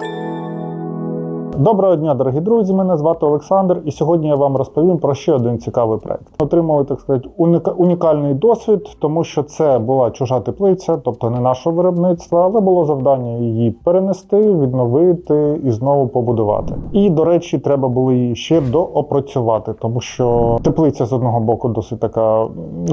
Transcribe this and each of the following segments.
thank you Доброго дня, дорогі друзі! Мене звати Олександр, і сьогодні я вам розповім про ще один цікавий проект. Отримали, так сказати, унікальний досвід, тому що це була чужа теплиця, тобто не нашого виробництва, але було завдання її перенести, відновити і знову побудувати. І, до речі, треба було її ще доопрацювати, тому що теплиця з одного боку досить така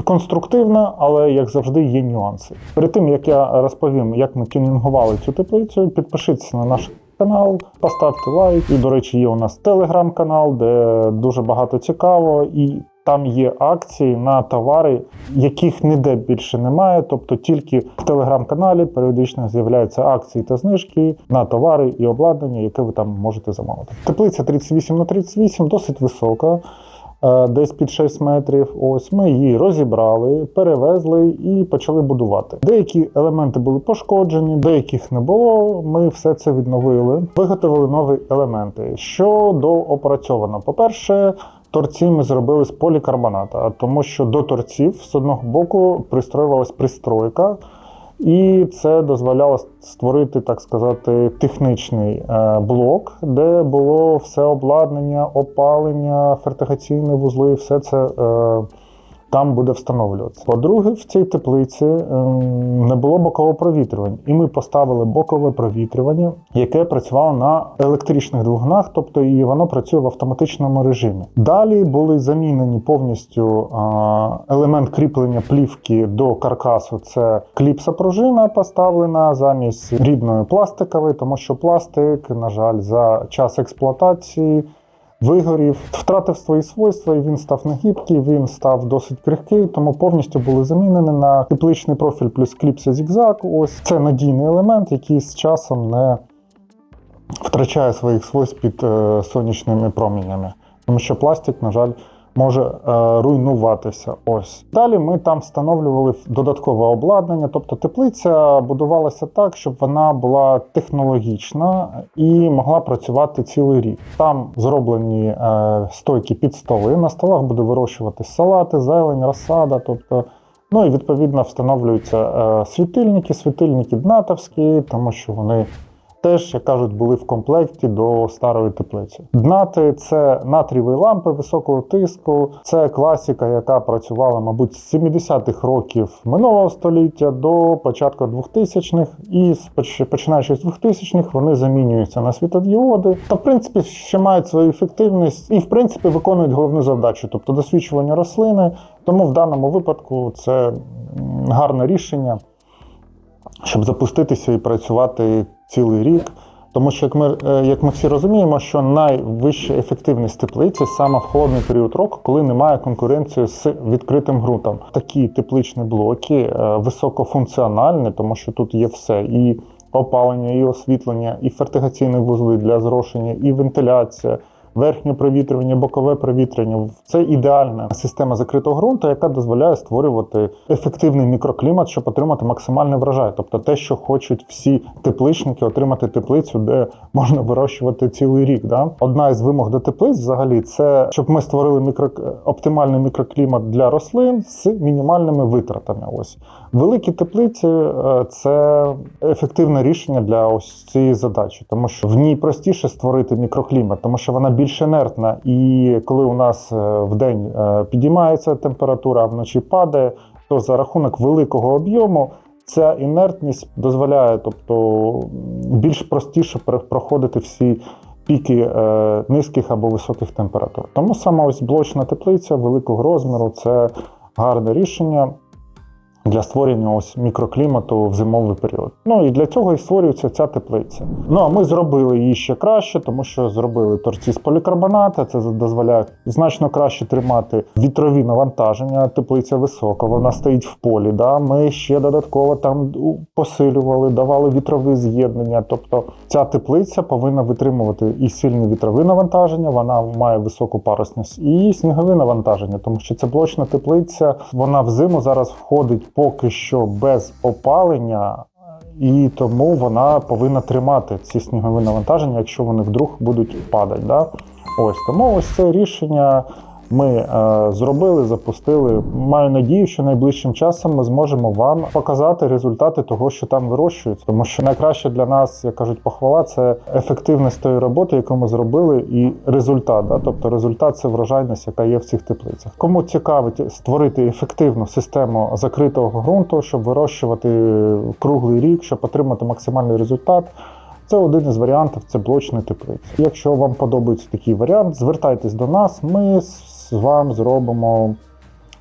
конструктивна, але як завжди є нюанси. Перед тим як я розповім, як ми тюнінгували цю теплицю, підпишіться на наш канал, поставте лайк. І, до речі, є у нас телеграм-канал, де дуже багато цікаво, і там є акції на товари, яких ніде більше немає. Тобто тільки в телеграм-каналі періодично з'являються акції та знижки на товари і обладнання, яке ви там можете замовити. Теплиця 38 на 38 досить висока. Е, Десь під 6 метрів. Ось ми її розібрали, перевезли і почали будувати. Деякі елементи були пошкоджені, деяких не було. Ми все це відновили, виготовили нові елементи. Що доопрацьовано? По-перше, торці ми зробили з полікарбоната, тому що до торців з одного боку пристроювалась пристройка. І це дозволяло створити, так сказати, технічний е, блок, де було все обладнання, опалення, фертигаційні вузли, все це е, там буде встановлюватися. По-друге, в цій теплиці ем, не було бокового провітрювання, і ми поставили бокове провітрювання, яке працювало на електричних двигунах, тобто і воно працює в автоматичному режимі. Далі були замінені повністю елемент кріплення плівки до каркасу. Це кліпса пружина поставлена замість рідної пластикової, тому що пластик, на жаль, за час експлуатації вигорів, втратив свої свойства, і він став негибкий, він став досить крихкий, тому повністю були замінені на тепличний профіль плюс кліпси зігзаг. Ось це надійний елемент, який з часом не втрачає своїх свойств під е, сонячними променями, Тому що пластик, на жаль, може е, руйнуватися. Ось далі ми там встановлювали додаткове обладнання. Тобто теплиця будувалася так, щоб вона була технологічна і могла працювати цілий рік. Там зроблені е, стойки під столи. На столах буде вирощувати салати, зелень, розсада. Тобто Ну і відповідно встановлюються е, світильники, світильники днатовські, тому що вони теж, як кажуть, були в комплекті до старої теплиці. Днати це натрієві лампи високого тиску. Це класика, яка працювала, мабуть, з 70-х років минулого століття до початку 2000-х. І починаючи з 2000-х вони замінюються на світодіоди. Та в принципі ще мають свою ефективність і в принципі виконують головну завдачу, тобто досвідчування рослини. Тому в даному випадку це гарне рішення, щоб запуститися і працювати цілий рік. Тому що, як ми, е, як ми всі розуміємо, що найвища ефективність теплиці саме в холодний період року, коли немає конкуренції з відкритим ґрунтом. Такі тепличні блоки е, високофункціональні, тому що тут є все: і опалення, і освітлення, і фертигаційні вузли для зрошення, і вентиляція. Верхнє провітрювання, бокове провітрювання це ідеальна система закритого ґрунту, яка дозволяє створювати ефективний мікроклімат, щоб отримати максимальний врожай. Тобто те, що хочуть всі тепличники, отримати теплицю, де можна вирощувати цілий рік. Да? Одна із вимог до теплиць, взагалі, це щоб ми створили мікро... оптимальний мікроклімат для рослин з мінімальними витратами. Ось великі теплиці е, це ефективне рішення для ось цієї задачі, тому що в ній простіше створити мікроклімат, тому що вона більш інертна. І коли у нас е, в день е, підіймається температура, а вночі падає, то за рахунок великого об'єму. Ця інертність дозволяє, тобто більш простіше проходити всі піки е, низьких або високих температур. Тому саме ось блочна теплиця великого розміру це гарне рішення для створення ось мікроклімату в зимовий період. Ну і для цього і створюється ця теплиця. Ну а ми зробили її ще краще, тому що зробили торці з полікарбоната. Це дозволяє значно краще тримати вітрові навантаження. Теплиця висока, вона стоїть в полі. Да? Ми ще додатково там посилювали, давали вітрові з'єднання. Тобто ця теплиця повинна витримувати і сильні вітрові навантаження, вона має високу парусність, і снігові навантаження, тому що це блочна теплиця. Вона в зиму зараз входить поки що без опалення. І тому вона повинна тримати ці снігові навантаження, якщо вони вдруг будуть падати. Да? Ось тому ось це рішення ми е, зробили, запустили. Маю надію, що найближчим часом ми зможемо вам показати результати того, що там вирощується. Тому що найкраще для нас, як кажуть, похвала це ефективність тої роботи, яку ми зробили, і результат. Да? Тобто результат це врожайність, яка є в цих теплицях. Кому цікавить створити ефективну систему закритого ґрунту, щоб вирощувати круглий рік, щоб отримати максимальний результат. Це один із варіантів, це блочна теплиця. Якщо вам подобається такий варіант, звертайтесь до нас, ми з вами зробимо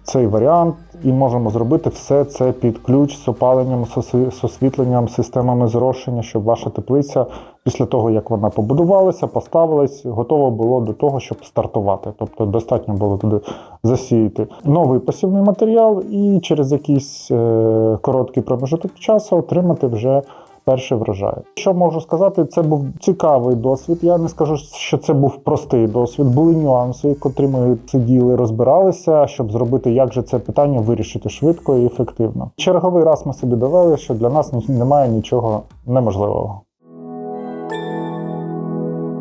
цей варіант і можемо зробити все це під ключ з опаленням, з освітленням, системами зрошення, щоб ваша теплиця після того, як вона побудувалася, поставилась, готова було до того, щоб стартувати. Тобто достатньо було туди засіяти новий посівний матеріал і через якийсь е, короткий промежуток часу отримати вже перший врожай. Що можу сказати, це був цікавий досвід. Я не скажу, що це був простий досвід. Були нюанси, котрі ми сиділи, розбиралися, щоб зробити, як же це питання вирішити швидко і ефективно. Черговий раз ми собі довели, що для нас немає нічого неможливого.